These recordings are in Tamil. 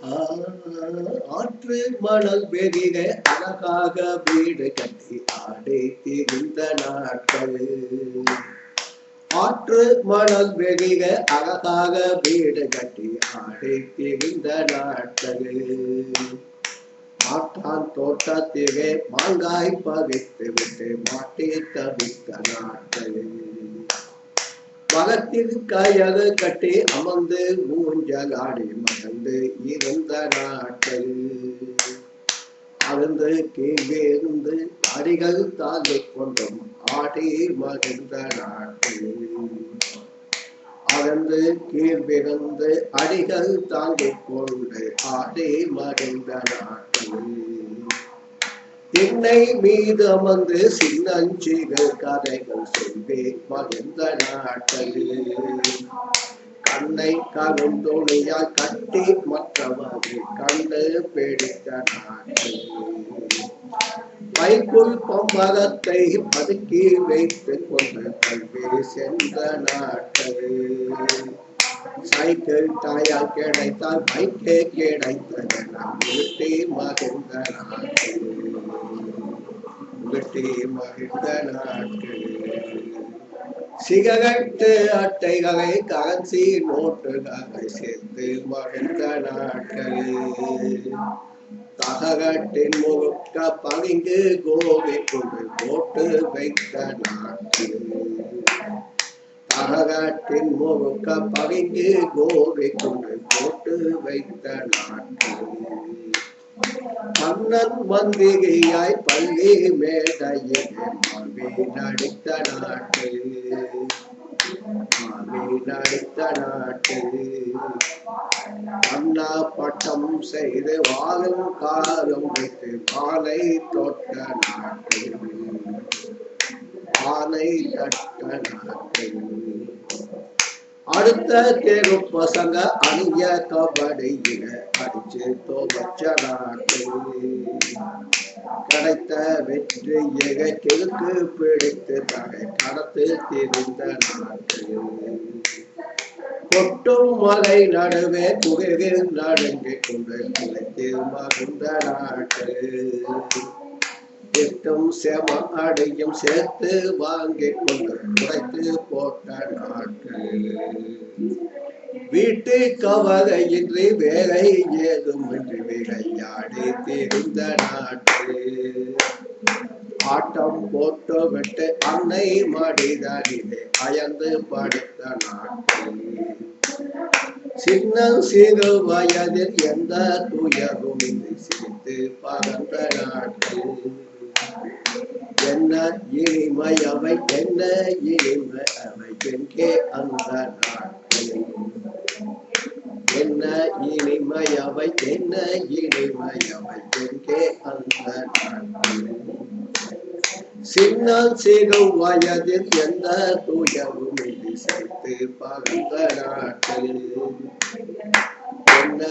ஆற்று மணல் பெரிய அழகாக வீடு கட்டி ஆடை திரிந்த நாட்கள். ஆற்று மணல் பெரிய அழகாக வீடு கட்டி ஆடை திரிந்த நாட்கள். மாட்டான் தோட்டத்திலே மாங்காய் பவித்து விட்டு மாட்டி தவித்த நாட்கள். மகத்தில் கட்டி அமர்ந்து ஊஞ்சலாடி மகந்து இருந்த நாட்கள். அருந்து கீழிருந்து அடிகள் தாங்கி கொண்டும் ஆடி மகிழ்ந்த நாட்கள். அருந்து கீழ்விருந்து அடிகள் தாங்கிக் கொண்டு ஆடி மகிழ்ந்த நாட்கள். என்னை மீது அமர்ந்து சின்னஞ்சிகள் கதைகள் சொல்வே மகிழ்ந்த நாட்கள் கண்ணை கருந்தோணியால் கட்டி மற்றவர்கள் கண்டு பிடித்த நாட்கள் மைக்குள் பம்பரத்தை பதுக்கி வைத்துக் கொண்டு கல்வி சென்ற நாட்கள் சைக்கிள் தாயால் கிடைத்தால் பைக்கே கிடைத்தது நாம் விட்டு மகிழ்ந்த நாட்கள் விட்டு மகிழ்ந்த நாட்கள் சிகரெட்டு அட்டைகளை கரன்சி நோட்டுகளை சேர்த்து மகிழ்ந்த நாட்கள். தககட்டின் முழுக்க பளிங்கு கோவை கொண்டு போட்டு வைத்த நாட்கள். தககட்டின் முழுக்க பளிங்கு கோவை கொண்டு போட்டு வைத்த நாட்கள். மன்னன் மந்திரியாய் பள்ளி மேடையிலே நடித்த நாட்டில் நடித்த நாட்டில். அண்ணா பட்டம் செய்து வாழும் காலம் வைத்து பாலை தொட்ட நாட்டில் பாலை தட்ட நாட்டில். அடுத்த தெரு பசங்க அணிய கபடியில அடிச்சு தோபச்ச நாட்டில் கிடைத்த வெற்றியை கெழுக்கு பிடித்து தடை கடத்து திரிந்த நாட்டில் கொட்டும் மலை நடுவே குகையில் நடுங்கிக் கொண்டு குலைத்து மகிழ்ந்த நாட்டு. எட்டும் செம அடையும் சேர்த்து வாங்கி கொண்டு உடைத்து போட்ட நாட்கள் வீட்டு கவலையின்றி வேலை ஏதுமின்றி விளையாடி தெரிந்த நாட்கள் ஆட்டம் போட்டு விட்டு அன்னை மடிதனிலே அயந்து படுத்த நாட்கள் சின்ன சிறு வயதில் எந்த துயரும் இன்றி சிரித்து பறந்த நாட்கள் என்ன இனிமை அவை என்ன இனிமை அவை எங்கே அந்த நாட்களில் என்ன இனிமை அவை என்ன இனிமை அவை எங்கே அந்த நாட்களில் சின்னால் சிறு வயதில் எந்த துயரும் இன்றி சிரித்து நாட்களில் நாட்கள் என்ன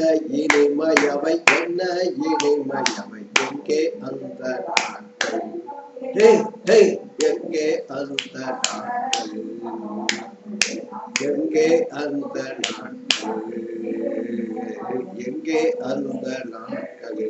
இனிமையவை என்ன இனிமையவை எங்கே அந்த நாட்களில் எங்கே அந்த நாட்கள் எங்கே அந்த நாட்கள் எங்கே அந்த நாட்கள்